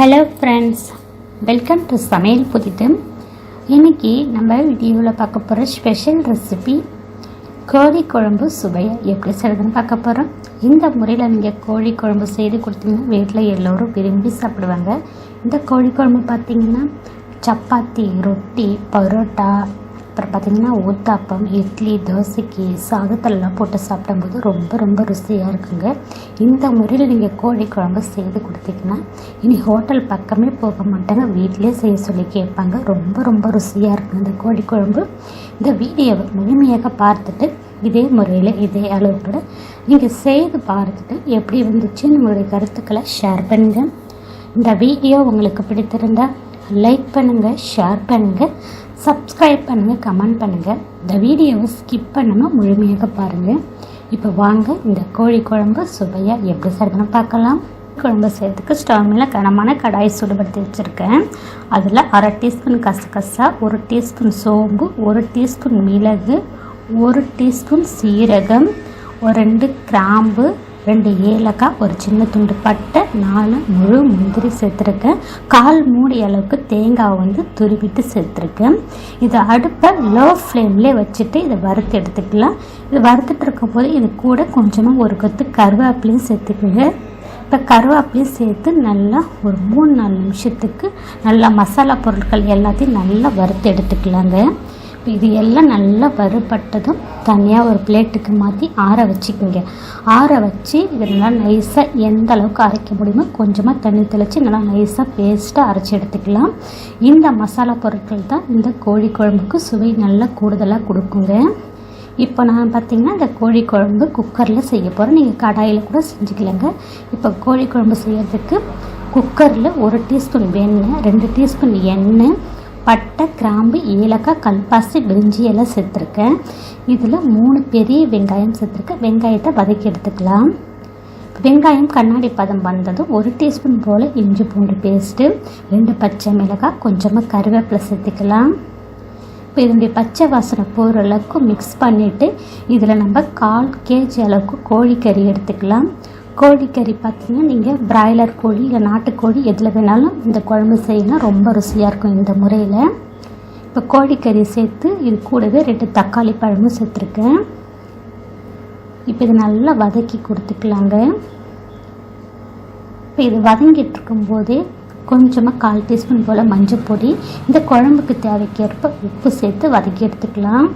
Hello friends welcome to சமையல் புதிது. இன்றைக்கி நம்ம வீடியோவில் பார்க்க போகிற ஸ்பெஷல் ரெசிபி கோழி குழம்பு சுவையை எப்படி செய்கிறதுன்னு பார்க்க போகிறோம் இந்த முறையில் நீங்கள் கோழி குழம்பு செய்து கொடுத்தீங்கன்னா வீட்டில் எல்லோரும் விரும்பி சாப்பிடுவாங்க. இந்த கோழி குழம்பு பார்த்திங்கன்னா சப்பாத்தி ரொட்டி பரோட்டா அப்புறம் பார்த்திங்கன்னா ஊத்தாப்பம் இட்லி தோசைக்கு சாதத்தெல்லாம் போட்டு சாப்பிடும்போது ரொம்ப ரொம்ப ருசியாக இருக்குங்க. இந்த முறையில் நீங்கள் கோழி குழம்பு செய்து கொடுத்தீங்கன்னா இனி ஹோட்டல் பக்கமே போக மாட்டாங்க வீட்டிலே செய்ய சொல்லி கேட்பாங்க. ரொம்ப ரொம்ப ருசியாக இருக்கும் இந்த கோழி குழம்பு. இந்த வீடியோவை முழுமையாக பார்த்துட்டு இதே முறையில் இதே அளவுக்கு நீங்கள் செய்து பார்த்துட்டு எப்படி வந்துச்சு உங்களுடைய கருத்துக்களை ஷேர் பண்ணுங்கள் இந்த வீடியோ உங்களுக்கு பிடித்திருந்தால் லைக் பண்ணுங்கள் ஷேர் பண்ணுங்கள் சப்ஸ்கிரைப் பண்ணுங்கள் கமெண்ட் பண்ணுங்கள் இந்த வீடியோவை ஸ்கிப் பண்ணாமல் முழுமையாக பாருங்கள் இப்போ வாங்க இந்த கோழி குழம்பு சுவையாக எப்படி செய்யணும்னு பார்க்கலாம். குழம்பு செய்யறதுக்கு ஸ்டவ் மேலே கனமான கடாய் சுடுபடுத்தி வச்சுருக்கேன். அதில் அரை டீஸ்பூன் கசகசா ஒரு டீஸ்பூன் சோம்பு ஒரு டீஸ்பூன் மிளகு ஒரு டீஸ்பூன் சீரகம் ஒரு ரெண்டு கிராம்பு ரெண்டு ஏலக்காய் ஒரு சின்ன துண்டு பட்டை நாலு முழு முந்திரி சேர்த்துருக்கேன். கால் மூடி அளவுக்கு தேங்காய் வந்து துருவிட்டு சேர்த்துருக்கேன். இதை அடுப்பை லோ ஃப்ளேம்லேயே வச்சுட்டு இதை வறுத்து எடுத்துக்கலாம். இது வறுத்துட்டு இருக்கும்போது இது கூட கொஞ்சமாக ஒரு கொத்து கருவேப்பிலையும் சேர்த்துக்கோங்க. இப்போ கருவேப்பிலையும் சேர்த்து நல்லா ஒரு மூணு நாலு நிமிஷத்துக்கு நல்லா மசாலா பொருட்கள் எல்லாத்தையும் நல்லா வறுத்து எடுத்துக்கலாங்க. இது எல்லாம் நல்லா வறுபட்டதும் தனியாக ஒரு பிளேட்டுக்கு மாற்றி ஆற வச்சுக்கோங்க. ஆற வச்சு இது நல்லா நைஸாக எந்த அளவுக்கு அரைக்க முடியுமோ கொஞ்சமாக தண்ணி தெளித்து நல்லா நைஸாக பேஸ்ட்டாக அரைச்சி எடுத்துக்கலாம். இந்த மசாலா பொருட்கள் தான் இந்த கோழி குழம்புக்கு சுவை நல்லா கூடுதலாக கொடுக்குங்க. இப்போ நான் பார்த்திங்கன்னா இந்த கோழி குழம்பு குக்கரில் செய்ய போகிறேன் நீங்கள் கடாயில் கூட செஞ்சுக்கலங்க. இப்போ கோழி குழம்பு செய்யறதுக்கு குக்கரில் ஒரு டீஸ்பூன் வெண்ணெய் ரெண்டு டீஸ்பூன் எண்ணெய் பட்டை கிராம்பு ஏலக்காய் கல்பாசி பிரிஞ்சி எல்லாம் சேர்த்துருக்கேன். இதில் மூணு பெரிய வெங்காயம் சேர்த்துருக்கேன். வெங்காயத்தை வதக்கி எடுத்துக்கலாம். வெங்காயம் கண்ணாடி பதம் வந்ததும் ஒரு டீஸ்பூன் போல் இஞ்சி பூண்டு பேஸ்ட்டு ரெண்டு பச்சை மிளகாய் கொஞ்சமாக கருவேப்பிலை சேர்த்துக்கலாம். இப்போ இதனுடைய பச்சை வாசனை போகிற அளவுக்கு மிக்ஸ் பண்ணிவிட்டு இதில் நம்ம கால் கேஜி அளவுக்கு கோழிக்கறி எடுத்துக்கலாம். கோழிக்கறி பார்த்திங்கன்னா நீங்கள் பிராய்லர் கோழி இல்லை நாட்டுக்கோழி எதில் வேணாலும் இந்த குழம்பு செய்யலாம் ரொம்ப ருசியாக இருக்கும் இந்த முறையில். இப்போ கோழிக்கறி சேர்த்து இது கூடவே ரெண்டு தக்காளி பழமும் சேர்த்துருக்கேன். இப்போ இது நல்லா வதக்கி கொடுத்துக்கலாங்க. இப்போ இது வதங்கிட்டு இருக்கும்போதே கொஞ்சமாக கால் டீஸ்பூன் போல் மஞ்சள் பொடி இந்த குழம்புக்கு தேவைக்கேற்ப உப்பு சேர்த்து வதக்கி எடுத்துக்கலாம்.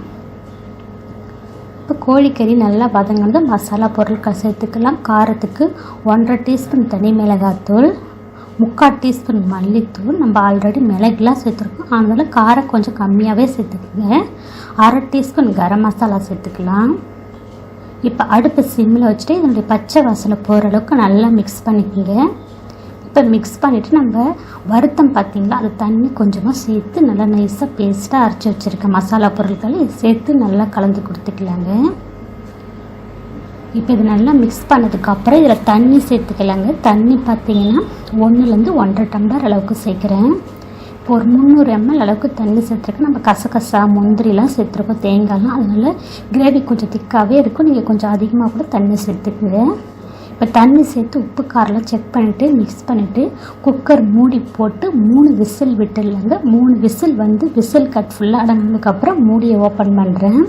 இப்போ கோழிக்கறி நல்லா வதங்கினது மசாலா பொருட்கள் சேர்த்துக்கலாம் காரத்துக்கு ஒன்றரை டீஸ்பூன் தனி மிளகாத்தூள் முக்கால் டீஸ்பூன் மல்லித்தூள். நம்ம ஆல்ரெடி மிளகுலாம் சேர்த்துருக்கோம். அதனால் காரம் கொஞ்சம் கம்மியாகவே சேர்த்துக்கோங்க. அரை டீஸ்பூன் கரம் மசாலா சேர்த்துக்கலாம். இப்போ அடுப்பு சிம்மில் வச்சுட்டு இதனுடைய பச்சை வாசனை போகிற அளவுக்கு நல்லா மிக்ஸ் பண்ணிக்கோங்க. இப்போ மிக்ஸ் பண்ணிவிட்டு நம்ம வருத்தம் பார்த்திங்களா? அது தண்ணி கொஞ்சமாக சேர்த்து நல்லா நைஸாக பேஸ்ட்டாக அரைச்சி வச்சுருக்க மசாலா பொருட்களை சேர்த்து நல்லா கலந்து கொடுத்துக்கலாங்க. இப்போ இது நல்லா மிக்ஸ் பண்ணதுக்கப்புறம் இதில் தண்ணி சேர்த்துக்கலாங்க. தண்ணி பார்த்திங்கன்னா ஒன்றுலேருந்து ஒன்றரை டம்ளர் அளவுக்கு சேர்க்குறேன். இப்போ ஒரு முந்நூறு எம்எல் அளவுக்கு தண்ணி சேர்த்துருக்கு நம்ம கசகசா முந்திரிலாம் சேர்த்துருக்கோம். தேங்காய்லாம். அதனால் கிரேவி கொஞ்சம் திக்காகவே இருக்கும். நீங்கள் கொஞ்சம் அதிகமாக கூட தண்ணி சேர்த்துக்குங்க. இப்போ தண்ணி சேர்த்து உப்பு காரெலாம் செக் பண்ணிவிட்டு மிக்ஸ் பண்ணிவிட்டு குக்கர் மூடி போட்டு மூணு விசில் விட்டுடலாங்க மூணு விசில் வந்து விசில் கட் ஃபுல்லாக அடங்கினதுக்கப்புறம் மூடியை ஓப்பன் பண்ணுறேன்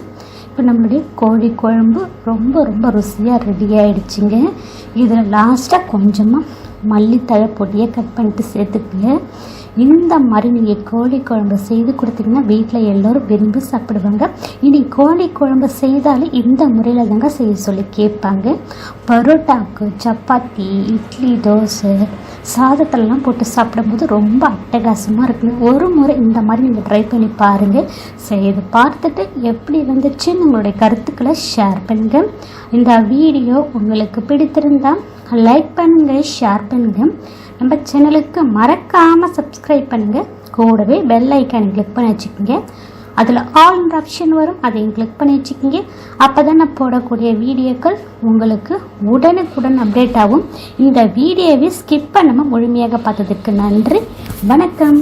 இப்போ நம்மளுடைய கோழி குழம்பு ரொம்ப ரொம்ப ருசியாக ரெடி ஆகிடுச்சிங்க இதில் லாஸ்ட்டாக கொஞ்சமாக மல்லித்தழை பொடியை கட் பண்ணிட்டு சேர்த்துக்குங்க. இந்த மாதிரி நீங்கள் கோழி குழம்பு செய்து கொடுத்தீங்கன்னா வீட்டில் எல்லோரும் விரும்பி சாப்பிடுவாங்க. இனி கோழி குழம்பு செய்தாலே இந்த முறையில் தாங்க செய்ய சொல்லி கேட்பாங்க. பரோட்டாவுக்கு சப்பாத்தி இட்லி தோசை சாதத்திலலாம் போட்டு சாப்பிடும்போது ரொம்ப அட்டகாசமாக இருக்குங்க ஒரு முறை இந்த மாதிரி நீங்கள் ட்ரை பண்ணி பாருங்கள் செய்து பார்த்துட்டு எப்படி வந்துச்சுன்னு உங்களுடைய கருத்துக்களை ஷேர் பண்ணுங்கள் இந்த வீடியோ உங்களுக்கு பிடித்திருந்தால் லைக் பண்ணுங்கள் ஷேர் பண்ணுங்கள் நம்ம சேனலுக்கு மறக்காமல் சப்ஸ்கிரைப் பண்ணுங்கள் கூடவே பெல் ஐக்கானை கிளிக் பண்ணி வச்சுக்கோங்க. அதில் ஆல் ஆப்ஷன் வரும். அதையும் கிளிக் பண்ணி வச்சுக்கிங்க. அப்போ தான் நான் போடக்கூடிய வீடியோக்கள் உங்களுக்கு உடனுக்குடன் அப்டேட் ஆகும். இந்த வீடியோவை ஸ்கிப் பண்ணாமல் முழுமையாக பார்த்ததுக்கு நன்றி. வணக்கம்.